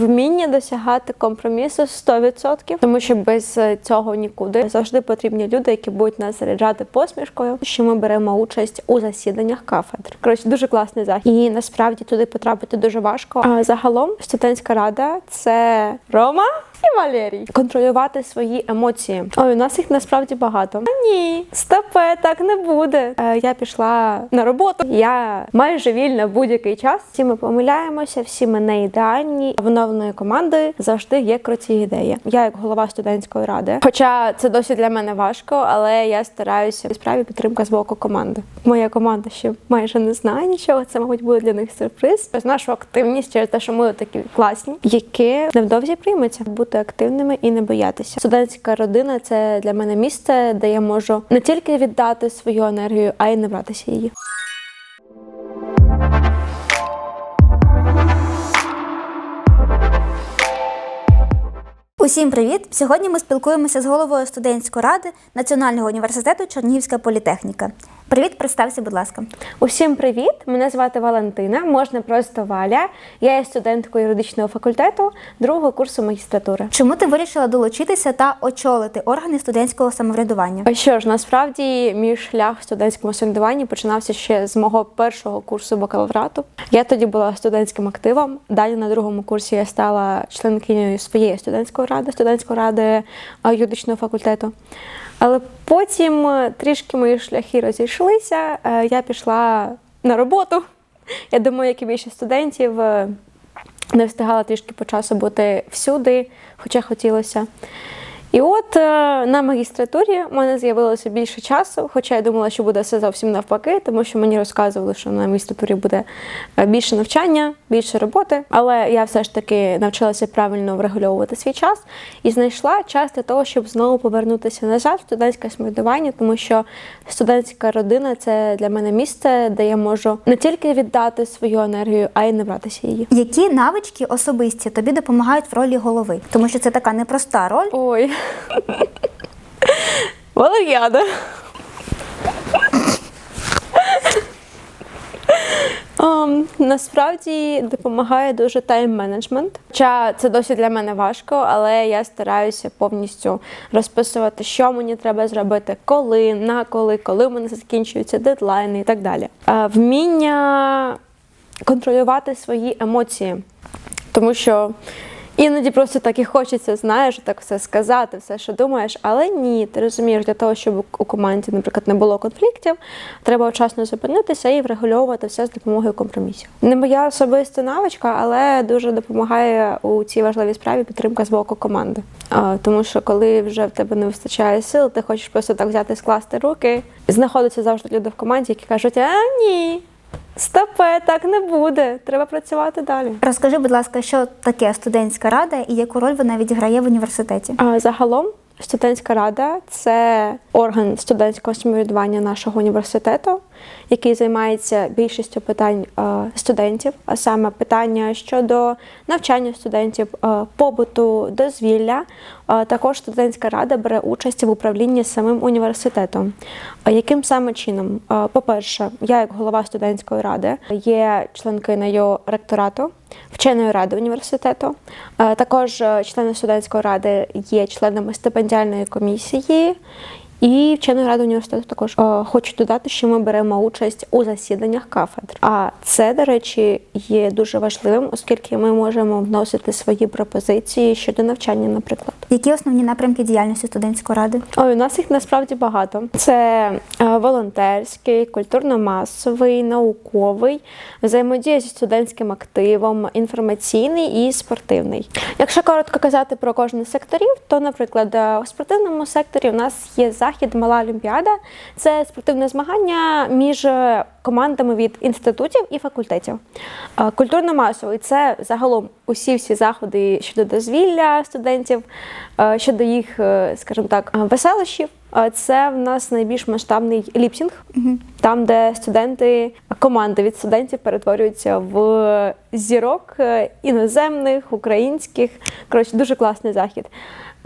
Вміння досягати компромісу 100%, тому що без цього нікуди завжди потрібні люди, які будуть нас заряджати посмішкою. Що ми беремо участь у засіданнях кафедр. Коротше, дуже класний захід. І насправді туди потрапити дуже важко. А загалом студентська рада це Рома. І Валерій контролювати свої емоції. Ой, у нас їх насправді багато. А ні, стопе, так не буде. Е, я пішла на роботу. Я майже вільна будь-який час. Всі ми помиляємося, всі ми не ідеальні. В нової команди завжди є круті ідеї. Я як голова студентської ради. Хоча це досі для мене важко, але я стараюся справі підтримка з боку команди. Моя команда ще майже не знає нічого. Це, мабуть, буде для них сюрприз. Нашу активність через те, що ми такі класні, яке невдовзі прийметься бути активними і не боятися. Студентська родина це для мене місце, де я можу не тільки віддати свою енергію, а й не братися її. Усім привіт! Сьогодні ми спілкуємося з головою студентської ради Національного університету Чернігівська політехніка. Привіт, представся, будь ласка. Усім привіт! Мене звати Валентина, можна просто Валя. Я є студенткою юридичного факультету другого курсу магістратури. Чому ти вирішила долучитися та очолити органи студентського самоврядування? А Що ж, насправді мій шлях в студентському самоврядуванні починався ще з мого першого курсу бакалаврату. Я тоді була студентським активом. Далі на другому курсі я стала членкинею своєї студентської ради, студентської ради юридичного факультету. Але потім е, трішки мої шляхи розійшлися. е, Я пішла на роботу. Я думаю, як і більше студентів, е, не встигала трішки по часу бути всюди, хоча хотілося. І от е, на магістратурі в мене з'явилося більше часу, хоча я думала, що буде все зовсім навпаки, тому що мені розказували, що на магістратурі буде е, більше навчання, більше роботи. Але я все ж таки навчилася правильно врегульовувати свій час і знайшла час для того, щоб знову повернутися назад в студентське самоврядування, тому що студентська родина це для мене місце, де я можу не тільки віддати свою енергію, а й не братися її. Які навички особисті тобі допомагають в ролі голови? Тому що це така непроста роль. Ой. Валер'яна. Um, насправді допомагає дуже тайм-менеджмент. Хоча це досі для мене важко, але я стараюся повністю розписувати, що мені треба зробити, коли, на коли, коли у мене закінчуються дедлайни і так далі. Е, вміння контролювати свої емоції, тому що Іноді просто так і хочеться, знаєш, так все сказати, все, що думаєш, але ні, ти розумієш, для того, щоб у команді, наприклад, не було конфліктів, треба вчасно зупинитися і врегульовувати все з допомогою компромісів. Не моя особиста навичка, але дуже допомагає у цій важливій справі підтримка з боку команди. Тому що коли вже в тебе не вистачає сил, ти хочеш просто так взяти, скласти руки. Знаходяться завжди люди в команді, які кажуть, а ні. Стопе, так не буде. Треба працювати далі. Розкажи, будь ласка, що таке студентська рада і яку роль вона відіграє в університеті? А загалом студентська рада це орган студентського самоврядування нашого університету, який займається більшістю питань е, студентів, а саме питання щодо навчання студентів, е, побуту, дозвілля. Е, Також студентська рада бере участь в управлінні самим університетом. Яким саме чином? По-перше, я як голова студентської ради є членкинею ректорату. Вченої ради університету. Також члени студентської ради є членами стипендіальної комісії. І вченої ради університету також Е, хочу додати, що ми беремо участь у засіданнях кафедр. А це, до речі, є дуже важливим, оскільки ми можемо вносити свої пропозиції щодо навчання, наприклад. Які основні напрямки діяльності студентської ради? Ой, у нас їх насправді багато. Це е, волонтерський, культурно-масовий, науковий, взаємодія зі студентським активом, інформаційний і спортивний. Якщо коротко казати про кожен з секторів, то, наприклад, е, у спортивному секторі у нас є захід Мала Олімпіада. Це спортивне змагання між командами від інститутів і факультетів. Е, Культурно-масовий це загалом усі всі заходи щодо дозвілля студентів, е, щодо їх, е, скажімо так, веселощів. Це в нас найбільш масштабний ліпсінг, там, де студенти, команди від студентів перетворюються в зірок іноземних, українських. Коротше, дуже класний захід.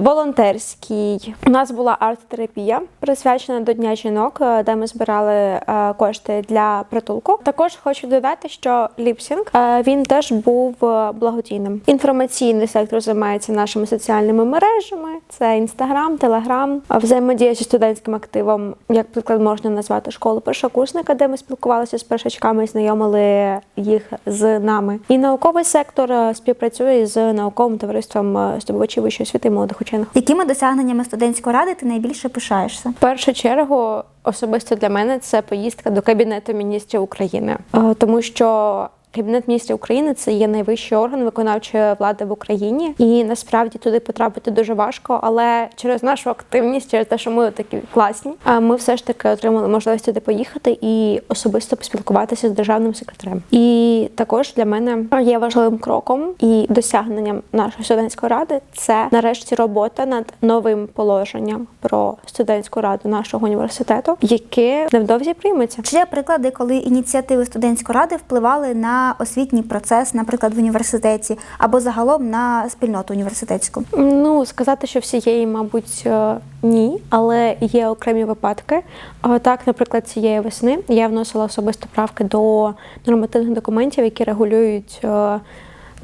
Волонтерський. У нас була арт-терапія, присвячена до Дня жінок, е, де ми збирали е, кошти для притулку. Також хочу додати, що ліпсінг е, він теж був благодійним. Інформаційний сектор займається нашими соціальними мережами: це інстаграм, телеграм, взаємодія зі студентським активом, як приклад можна назвати школу першокурсника, де ми спілкувалися з першачками і знайомили їх з нами. І науковий сектор співпрацює з науковим товариством здобувачів вищої освіти і молодих учених. Якими досягненнями студентської ради ти найбільше пишаєшся? В першу чергу, особисто для мене, це поїздка до Кабінету міністрів України, Е, тому що. Кабінет міністрів України це є найвищий орган виконавчої влади в Україні, і насправді туди потрапити дуже важко. Але через нашу активність, через те, що ми такі класні, ми все ж таки отримали можливість туди поїхати і особисто поспілкуватися з державним секретарем. І також для мене є важливим кроком і досягненням нашої студентської ради це нарешті робота над новим положенням про студентську раду нашого університету, яке невдовзі прийметься. Чи є приклади, коли ініціативи студентської ради впливали на освітній процес, наприклад, в університеті або загалом на спільноту університетську? Ну сказати, що всієї, мабуть, е, ні, але є окремі випадки. Е, Так, наприклад, цієї весни я вносила особисто правки до нормативних документів, які регулюють. е,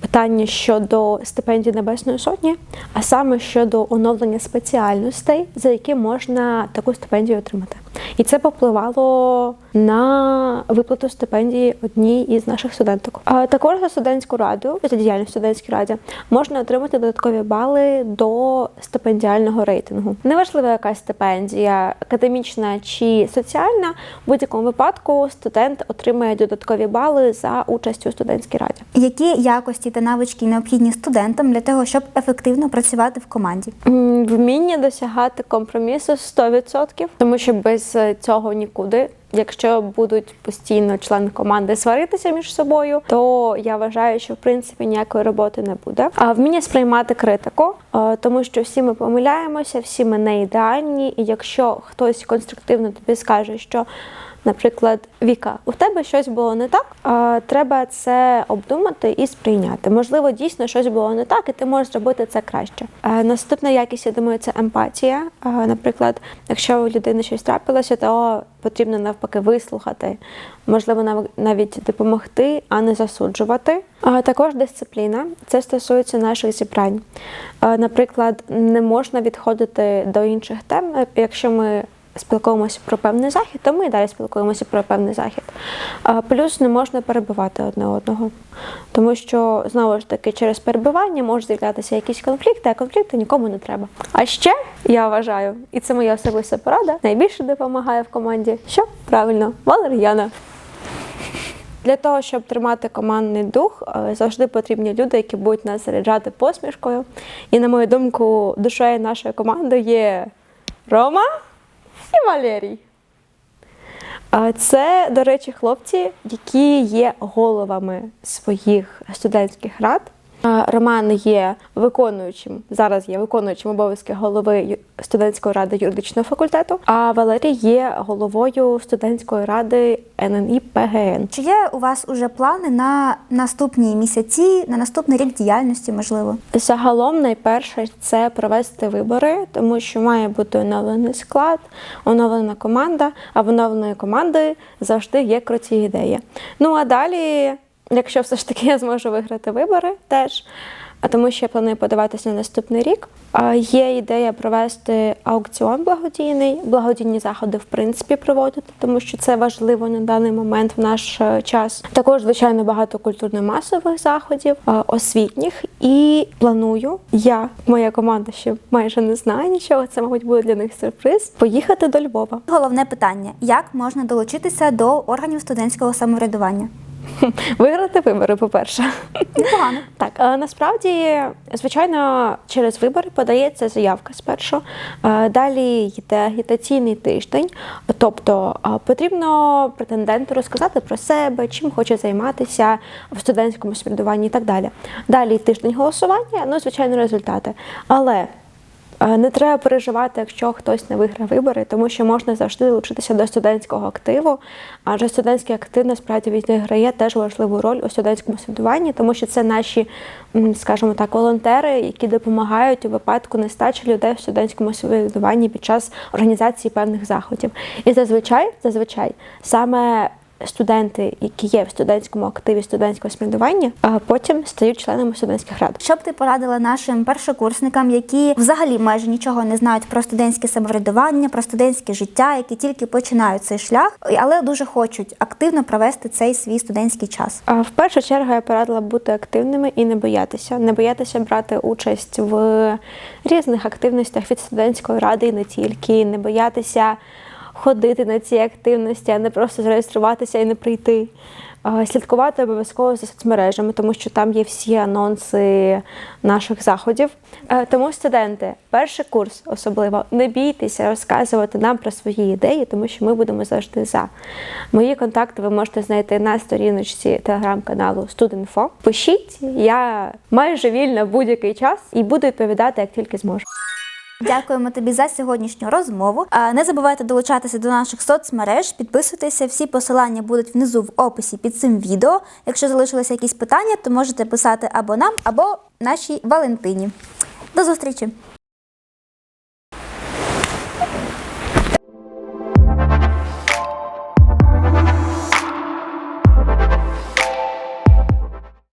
Питання щодо стипендій Небесної Сотні, а саме щодо оновлення спеціальностей, за які можна таку стипендію отримати. І це попливало на виплату стипендії одній із наших студенток. А також за студентську раду, за діяльність студентській раді, можна отримати додаткові бали до стипендіального рейтингу. Неважливо, яка стипендія, академічна чи соціальна, в будь-якому випадку студент отримає додаткові бали за участю у студентській раді. Які якості та навички необхідні студентам для того, щоб ефективно працювати в команді? Вміння досягати компромісу 100%, тому що без е, цього нікуди. Якщо будуть постійно члени команди сваритися між собою, то я вважаю, що в принципі ніякої роботи не буде. А вміння сприймати критику, е, тому що всі ми помиляємося, всі ми не ідеальні, і якщо хтось конструктивно тобі скаже, що Наприклад, Віка, у тебе щось було не так. А, треба це обдумати і сприйняти. Можливо, дійсно щось було не так, і ти можеш зробити це краще. Наступна якість, я думаю, це емпатія. Наприклад, якщо у людини щось трапилося, то потрібно навпаки вислухати, можливо, нав- навіть допомогти, а не засуджувати. А, також дисципліна. Це стосується наших зібрань. Наприклад, не можна відходити до інших тем, якщо ми спілкуємося про певний захід, то ми і далі спілкуємося про певний захід. Плюс не можна перебивати одне одного, тому що знову ж таки через перебивання можуть з'являтися якісь конфлікти, а конфлікти нікому не треба. А ще я вважаю, і це моя особиста порада, найбільше допомагає в команді, що правильно, валер'яна. Для того, щоб тримати командний дух, е, завжди потрібні люди, які будуть нас заряджати посмішкою. І, на мою думку, душею нашої команди є Рома і Валерій. Це, до речі, хлопці, які є головами своїх студентських рад. Роман є виконуючим, зараз є виконуючим обов'язки голови студентської ради юридичного факультету, а Валерій є головою студентської ради ННІ ПГН. Чи є у вас уже плани на наступні місяці, на наступний рік діяльності, можливо? Загалом найперше це провести вибори, тому що має бути оновлений склад, оновлена команда, а в оновленої команди завжди є круті ідеї. Ну а далі, якщо все ж таки я зможу виграти вибори теж. А тому що я планую подаватися на наступний рік. А Є ідея провести аукціон благодійний, благодійні заходи в принципі проводити, тому що це важливо на даний момент в наш е, час. Також, звичайно, багато культурно-масових заходів, е, освітніх. І планую я, моя команда ще майже не знає нічого. Це, мабуть, буде для них сюрприз. Поїхати до Львова. Головне питання: як можна долучитися до органів студентського самоврядування? Виграти вибори, по-перше. Непогано. Так, насправді, звичайно, через вибори подається заявка спершу. Далі йде агітаційний тиждень, тобто потрібно претенденту розказати про себе, чим хоче займатися в студентському самоврядуванні і так далі. Далі тиждень голосування, ну, звичайно, результати. Але Не треба переживати, якщо хтось не виграє вибори, тому що можна завжди долучитися до студентського активу. Адже студентський актив насправді відіграє теж важливу роль у студентському самоврядуванні, тому що це наші, скажімо так, волонтери, які допомагають у випадку нестачі людей в студентському самоврядуванні під час організації певних заходів. І зазвичай, зазвичай, саме студенти, які є в студентському активі студентського самоврядування, а потім стають членами студентських рад. Що б ти порадила нашим першокурсникам, які взагалі майже нічого не знають про студентське самоврядування, про студентське життя, які тільки починають цей шлях, але дуже хочуть активно провести цей свій студентський час? А в першу чергу я порадила бути активними і не боятися, не боятися брати участь в різних активностях від студентської ради і не тільки, не боятися ходити на ці активності, а не просто зареєструватися і не прийти. Слідкувати обов'язково за соцмережами, тому що там є всі анонси наших заходів. Тому студенти, перший курс особливо, не бійтеся розказувати нам про свої ідеї, тому що ми будемо завжди за. Мої контакти ви можете знайти на сторіночці телеграм-каналу Студинфо. Пишіть, я майже вільна будь-який час і буду відповідати, як тільки зможу. Дякуємо тобі за сьогоднішню розмову. Не забувайте долучатися до наших соцмереж, підписуйтеся. Всі посилання будуть внизу в описі під цим відео. Якщо залишилися якісь питання, то можете писати або нам, або нашій Валентині. До зустрічі!